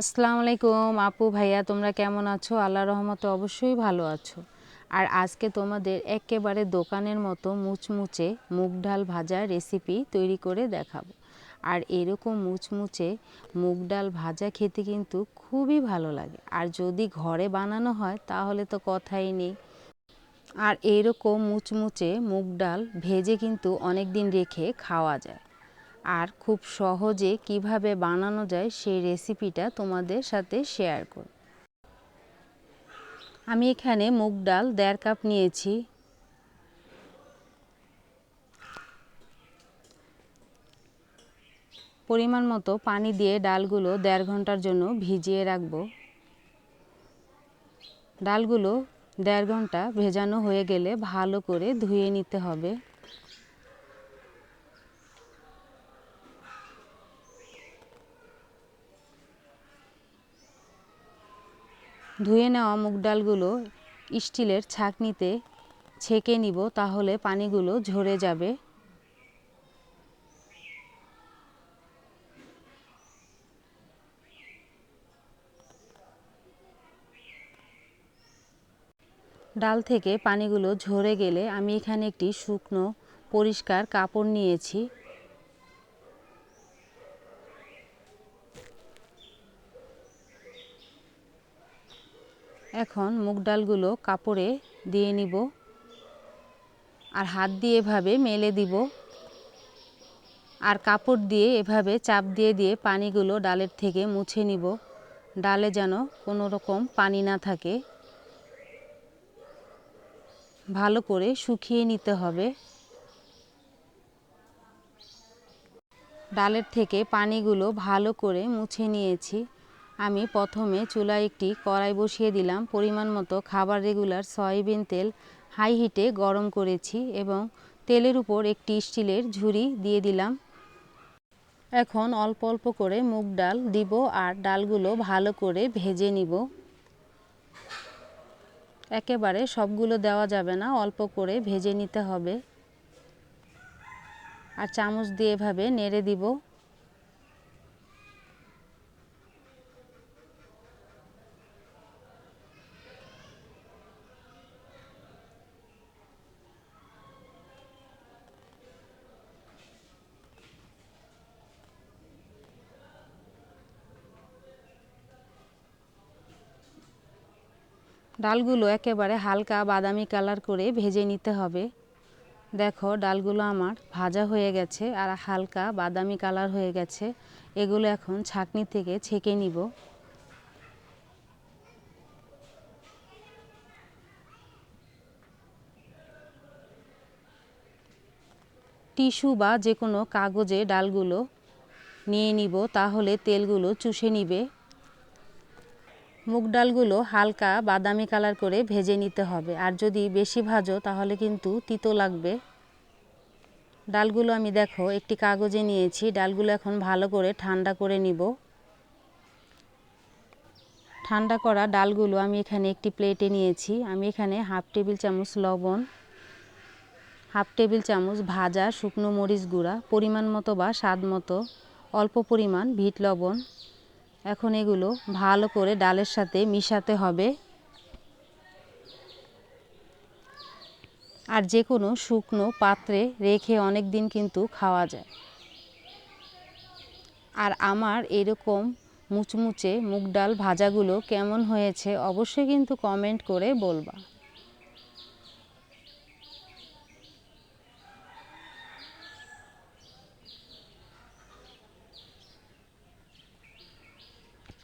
আসসালামু আলাইকুম আপু, ভাইয়া, তোমরা কেমন আছো? আল্লাহ রহমতে অবশ্যই ভালো আছো। আর আজকে তোমাদের একেবারে দোকানের মতো মুচমুচে মুগ ডাল ভাজার রেসিপি তৈরি করে দেখাবো। আর এরকম মুচমুচে মুগ ডাল ভাজা খেতে কিন্তু খুবই ভালো লাগে। আর যদি ঘরে বানানো হয়, তাহলে তো কথাই নেই। আর এরকম মুচমুচে মুগ ডাল ভেজে কিন্তু অনেক দিন রেখে খাওয়া যায়। আর খুব সহজে কীভাবে বানানো যায় সেই রেসিপিটা তোমাদের সাথে শেয়ার করব। আমি এখানে মুগ ডাল দেড় কাপ নিয়েছি। পরিমাণ মতো পানি দিয়ে ডালগুলো দেড় ঘণ্টার জন্য ভিজিয়ে রাখব। ডালগুলো দেড় ঘণ্টা ভেজানো হয়ে গেলে ভালো করে ধুয়ে নিতে হবে। ধুয়ে নেওয়া মুগ ডালগুলো স্টিলের ছাঁকনিতে ছেঁকে নিব তাহলে পানিগুলো ঝরে যাবে। ডাল থেকে পানিগুলো ঝরে গেলে আমি এখানে একটি শুকনো, পরিষ্কার কাপড় নিয়েছি। এখন মুগ ডালগুলো কাপড়ে দিয়ে নিব আর হাত দিয়ে এভাবে মেলে দিব। আর কাপড় দিয়ে এভাবে চাপ দিয়ে দিয়ে পানিগুলো ডালের থেকে মুছে নিব। ডালে যেন কোনো রকম পানি না থাকে। ভালো করে শুকিয়ে নিতে হবে। ডালের থেকে পানিগুলো ভালো করে মুছে নিয়েছি। আমি প্রথমে চুলায় একটি কড়াই বসিয়ে দিলাম। পরিমাণ মতো খাবার রেগুলার সয়াবিন তেল হাই হিটে গরম করেছি এবং তেলের উপর একটি স্টিলের ঝুড়ি দিয়ে দিলাম। এখন অল্প অল্প করে মুগ ডাল দিব আর ডালগুলো ভালো করে ভেজে নিব। একেবারে সবগুলো দেওয়া যাবে না, অল্প করে ভেজে নিতে হবে। আর চামচ দিয়ে এভাবে নেড়ে দিব। ডালগুলো একেবারে হালকা বাদামি কালার করে ভেজে নিতে হবে। দেখো, ডালগুলো আমার ভাজা হয়ে গেছে আর হালকা বাদামি কালার হয়ে গেছে। এগুলো এখন ছাকনি থেকে ছেঁকে নিব। টিস্যু বা যে কোনো কাগজে ডালগুলো নিয়ে নিব, তাহলে তেলগুলো চুষে নিবে। মুগ ডালগুলো হালকা বাদামি কালার করে ভেজে নিতে হবে। আর যদি বেশি ভাজো, তাহলে কিন্তু তিতো লাগবে। ডালগুলো আমি দেখো, একটি কাগজে নিয়েছি। ডালগুলো এখন ভালো করে ঠান্ডা করে নিব। ঠান্ডা করা ডালগুলো আমি এখানে একটি প্লেটে নিয়েছি। আমি এখানে হাফ টেবিল চামচ লবণ, হাফ টেবিল চামচ ভাজা শুকনো মরিচ গুঁড়া, পরিমাণ মতো বা স্বাদ মতো, অল্প পরিমাণ ভিট লবণ এখন এগুলো ভালো করে ডালের সাথে মিশাতে হবে। আর যে কোনো শুকনো পাত্রে রেখে অনেক দিন কিন্তু খাওয়া যায়। আর আমার এরকম মুচমুচে মুগ ডাল ভাজাগুলো কেমন হয়েছে অবশ্যই কিন্তু কমেন্ট করে বলবা।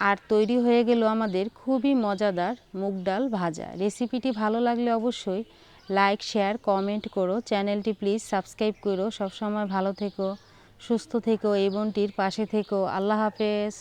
আর তৈরি হয়ে গেল আমাদের খুবই মজাদার মুগ ডাল ভাজা। রেসিপিটি ভালো লাগলে অবশ্যই লাইক, শেয়ার, কমেন্ট করো। চ্যানেলটি প্লিজ সাবস্ক্রাইব করো। সবসময় ভালো থেকো, সুস্থ থেকো, এই বোনটির পাশে থেকো। আল্লাহ হাফেজ।